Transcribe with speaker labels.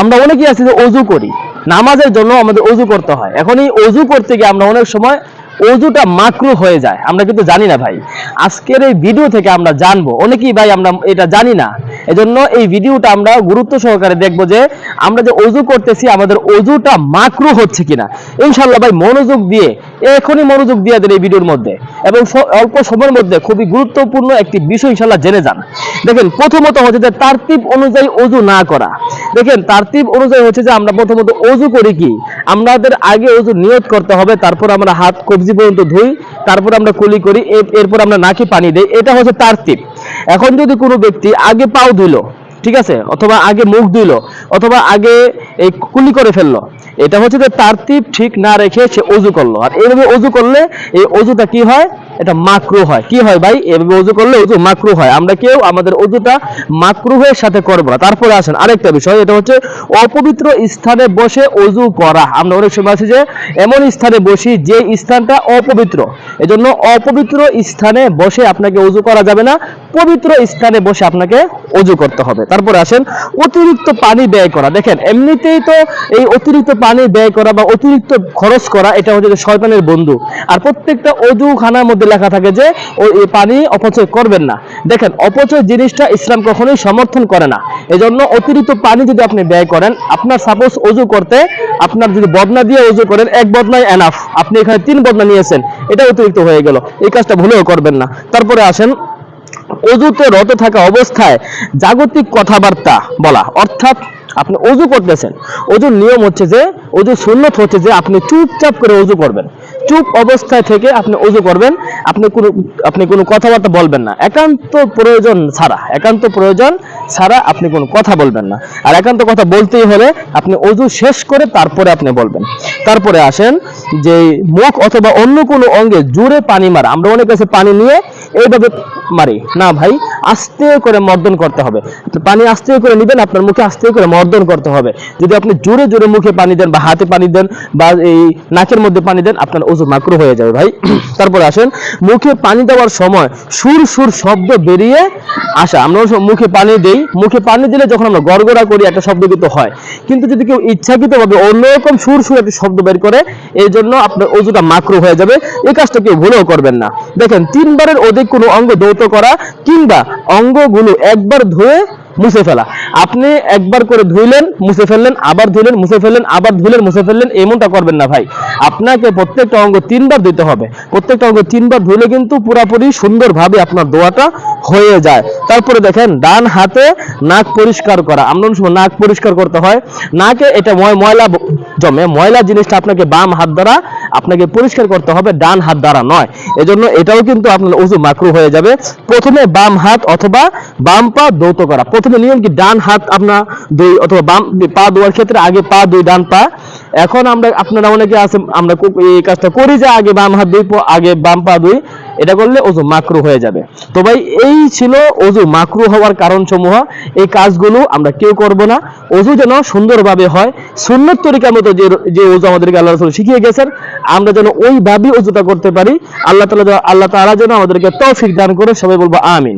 Speaker 1: আমরা অনেকে আছি যে অজু করি। নামাজের জন্য আমাদের অজু করতে হয়। এখন এই অজু করতে গিয়ে আমরা অনেক সময় অজুটা মাকরু হয়ে যায়। আমরা কিন্তু জানি না ভাই। আজকের এই ভিডিও থেকে আমরা জানব। অনেকেই ভাই আমরা এটা জানি না। এজন্য এই ভিডিওটা আমরা গুরুত্ব সহকারে দেখব যে আমরা যে অজু করতেছি, আমাদের অজুটা মাকরু হচ্ছে কিনা। ইনশাল্লাহ ভাই মনোযোগ দিয়ে এখনই মনোযোগ দিয়ে দেন এই ভিডিওর মধ্যে। এবং অল্প সময়ের মধ্যে খুবই গুরুত্বপূর্ণ একটি বিষয় ইনশাল্লাহ জেনে যান। দেখেন, প্রথমত হচ্ছে যে তারতিব অনুযায়ী অজু না করা। দেখেন, তারতিব অনুযায়ী হচ্ছে যে আমরা প্রথমত অজু করি কি? আমাদের আগে অজু নিয়ত করতে হবে, তারপর আমরা হাত কবজি পর্যন্ত ধুই, তারপর আমরা কুলি করি এরপর আমরা নাকে পানি দেই, এটা হচ্ছে তারতিব। এখন যদি কোনো ব্যক্তি আগে পাও ধুইলো ঠিক আছে? অথবা আগে মুখ দিল অথবা আগে এই কুলি করে ফেলল। এটা হচ্ছে যে তারতিব ঠিক না রেখে সে অজু করল। আর এইভাবে অজু করলে এই অজুটা কি হয়? এটা মাকরু হয়। কি হয় ভাই? এভাবে অজু করলে অজু মাকরু হয়। আমরা কেউ আমাদের অজুটা মাকরুহের সাথে করব না। তারপরে আসেন আরেকটা বিষয়। এটা হচ্ছে অপবিত্র স্থানে বসে অজু করা। আমরা অনেক সময় আছি যে এমন স্থানে বসি যে স্থানটা অপবিত্র। এজন্য অপবিত্র স্থানে বসে আপনাকে অজু করা যাবে না। পবিত্র স্থানে বসে আপনাকে অজু করতে হবে। তারপরে আসেন, অতিরিক্ত পানি ব্যয় করা। দেখেন, এমনিতেই তো এই অতিরিক্ত পানি ব্যয় করা বা অতিরিক্ত খরচ করা, এটা হচ্ছে শয়তানের বন্ধু। আর প্রত্যেকটা অজু খানার মধ্যে লেখা থাকে যে, ওই পানি অপচয় করবেন না। দেখেন, অপচয় জিনিসটা ইসলাম কখনোই সমর্থন করে না। এজন্য অতিরিক্ত পানি যদি আপনি ব্যয় করেন, আপনার সাপোজ অজু করতে, আপনার যদি বদনা দিয়ে অজু করেন, এক বদনাই এনাফ আপনি এখানে তিন বদনা নিয়েছেন, এটা অতিরিক্ত হয়ে গেল। এই কাজটা ভুলেও করবেন না। তারপরে আসেন, অজুতে রত থাকা অবস্থায় জাগতিক কথাবার্তা বলা। অর্থাৎ, আপনি অজু করতেছেন। অজুর নিয়ম হচ্ছে যে অজু সুন্নত হচ্ছে যে, আপনি চুপচাপ করে অজু করবেন। চুপ অবস্থায় থেকে আপনি অজু করবেন। আপনি কোনো আপনি কোনো কথাবার্তা বলবেন না। একান্ত প্রয়োজন ছাড়া, একান্ত প্রয়োজন ছাড়া আপনি কোনো কথা বলবেন না। আর একান্ত কথা বলতেই হলে আপনি অজু শেষ করে তারপরে আপনি বলবেন। তারপরে আসেন যে মুখ অথবা অন্য কোনো অঙ্গে জোরে পানি মারা। আমরা অনেক কাছে পানি নিয়ে এইভাবে মারি। না ভাই, আস্তে করে মর্দন করতে হবে। পানি আস্তে করে নেবেন, আপনার মুখে আস্তে করে মর্দন করতে হবে। যদি আপনি জোরে জোরে মুখে পানি দেন বা হাতে পানি দেন বা এই নাকের মধ্যে পানি দেন, আপনার ওজু মাকরু হয়ে যাবে ভাই। তারপরে আসেন মুখে পানি দেওয়ার সময় সুর সুর শব্দ বেরিয়ে আসা। আমরা মুখে পানি দেই। মুখে পানি দিলে যখন আমরা গড়গড়া করি, একটা শব্দ কিন্তু হয়। কিন্তু যদি কেউ ইচ্ছাকৃতভাবে অন্যরকম সুর সুর একটা শব্দ বের করে, এই জন্য আপনার ওজুটা মাকরু হয়ে যাবে। এই কাজটা কেউ ভুলেও করবেন না। দেখেন, তিনবারের অধিক কোনো অঙ্গ দৌত করা কিংবা অঙ্গগুলো একবার ধুয়ে মুছে ফেলা। আপনি একবার করে ধুইলেন, মুছে ফেললেন, আবার ধুইলেন, মুছে ফেললেন, আবার ধুইলেন, মুছে ফেললেন, এমনটা করবেন না ভাই। আপনাকে প্রত্যেকটা অঙ্গ তিনবার দিতে হবে। প্রত্যেকটা অঙ্গ তিনবার ধুলে কিন্তু পুরাপুরি সুন্দরভাবে আপনার দোয়াটা হয়ে যায়। তারপরে দেখেন, ডান হাতে নাক পরিষ্কার করা। আমরা সময় নাক পরিষ্কার করতে হয়। নাকে এটা ময়- ময়লা জমে। ময়লা জিনিসটা আপনাকে বাম হাত দ্বারা আপনাকে পরিষ্কার করতে হবে, ডান হাত দ্বারা নয়। এজন্য এটাও কিন্তু আপনার উজু মাকরু হয়ে যাবে। প্রথমে বাম হাত অথবা বাম পা দৌত করা। প্রথমে নিয়ম কি, ডান হাত আপনার দুই অথবা বাম পা দেওয়ার ক্ষেত্রে, আগে পা দুই, ডান পা। এখন আমরা, আপনারা অনেকে আছে আমরা এই কাজটা করি যে আগে বাম হাত দুই আগে বাম পা দুই, এটা করলে অজু মাকরু হয়ে যাবে। তো ভাই, এই ছিল অজু মাকরু হওয়ার কারণ সমূহ এই কাজগুলো আমরা কেউ করব না। অজু যেন সুন্দরভাবে হয়। সুন্নত তরিকার মতো যে যে অজু আমাদেরকে আল্লাহ রাসূল শিখিয়ে গেছেন, আমরা যেন ওইভাবেই অজুটা করতে পারি। আল্লাহ তালা আল্লাহ তাআলা যেন আমাদেরকে তৌফিক দান করে, সবাই বলব আমিন।